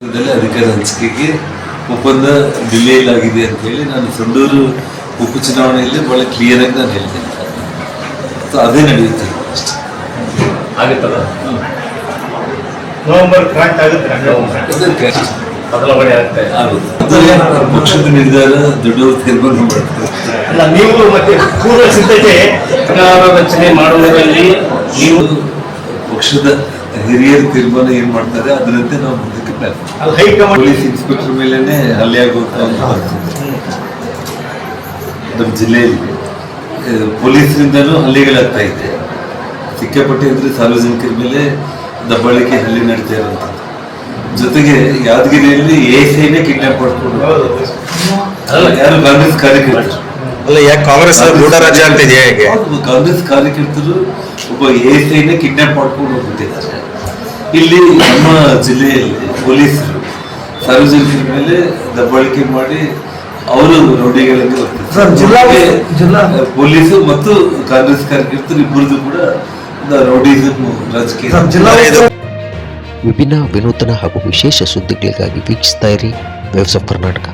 ಅಧಿಕಾರ ಹಂಚಿಕೆಗೆ ಒಪ್ಪಂದ ಡಿಲೇಲಾಗಿದೆ ಅಂತ ಹೇಳಿ ನಾನು ಸಂಡೂರು ಉಪಚುನಾವಣೆಯಲ್ಲಿ ಬಹಳ ಕ್ಲಿಯರ್ ಆಗಿ ನಾನು ಹೇಳ್ತೇನೆ. ಅದೇ ನಡೆಯುತ್ತೆ. ಅಷ್ಟೇ ನವೆಂಬರ್ ಕ್ರಾಂತಿ ಆಗುತ್ತೆ ಬದಲಾವಣೆ ಆಗುತ್ತೆ. ಪಕ್ಷದ ನಿರ್ಧಾರ ದೊಡ್ಡವರು ತೀರ್ಮಾನ ಮಾಡ್ತಾರೆ. ಅಲ್ಲ ನೀವು ಮತ್ತೆ ಪೂರ್ವ ಸಿದ್ಧತೆ ಸರ್ಕಾರ ರಚನೆ ಮಾಡುವುದರಲ್ಲಿ ನೀವು ನೀವು ಪಕ್ಷದ ಹಿರಿಯರು ತೀರ್ಮಾನ ಏನ್ ಮಾಡ್ತಾರೆ? ಅದರಂತೆ ನಾವು ಅದು ಹೈಕಮಾಂಡ್ ಪೊಲೀಸ್ ಇನ್ಸ್ಪೆಕ್ಟರ್ ಮೇಲೇನೆ ಹಲ್ಲೆ ಪರಿಸ್ಥಿತಿ. ನಮ್ಮ ಜಿಲ್ಲೆಯಲ್ಲಿ ಪೊಲೀಸರಿಂದನೂ ಹಲ್ಲೆಗಳಾಗ್ತಾ ಇದೆ. ಸಿಕ್ಕಾಪಟ್ಟೆ ಅಂದ್ರೆ ಸಾರ್ವಜನಿಕರ ಮೇಲೆ ದಬ್ಬಾಳಿಕೆ ಹಲ್ಲೆ ನಡೀತಾ ಇರುವಂಥದ್ದು. ಜೊತೆಗೆ ಯಾದಗಿರಿಯಲ್ಲಿ ಎ ನೇ ಕಿಡ್ನಾಪ್ ಮಾಡ್ಕೊಂಡು ಅಲ್ಲ ಯಾರು ಕಾಂಗ್ರೆಸ್ ಕಾರ್ಯಕರ್ತರು? ಅಲ್ಲ ಯಾಕೆ ಕಾಂಗ್ರೆಸ್ ಗೂಢ ರಾಜ್ಯ ಅಂತಿದೆಯಾ ಹೇಗೆ? ಹೌದು, ಕಾಂಗ್ರೆಸ್ ಕಾರ್ಯಕರ್ತರು ಒಬ್ಬ ಎ ಸಿನೇ ಕಿಡ್ನಾಪ್ ಮಾಡ್ಕೊಂಡು ಹೋಗ್ಬಿಟ್ಟಿದ್ದಾರೆ. ಇಲ್ಲಿ ನಮ್ಮ ಜಿಲ್ಲೆಯಲ್ಲಿ ಪೊಲೀಸರು. ಸಾರ್ವಜನಿಕರ ಮೇಲೆ ದಬ್ಬಾಳಿಕೆ ಮಾಡಿ ಅವರು ರೌಡಿಗಳಲ್ಲಿ ಸರ್, ಜಿಲ್ಲಾ- ಬರ್ತಾರೆ. ಪೊಲೀಸು ಮತ್ತು ಕಾಂಗ್ರೆಸ್ ಕಾರ್ಯಕರ್ತರು ಇಬ್ಬರದು ಕೂಡ ರೌಡಿಸಮ್ ರಾಜಕೀಯ. ವಿಭಿನ್ನ ವಿನೂತನ ಹಾಗೂ ವಿಶೇಷ ಸುದ್ದಿಗಳಿಗಾಗಿ ವೀಕ್ಷಿಸ್ತಾ ಇರಿ. Waves of Karnataka.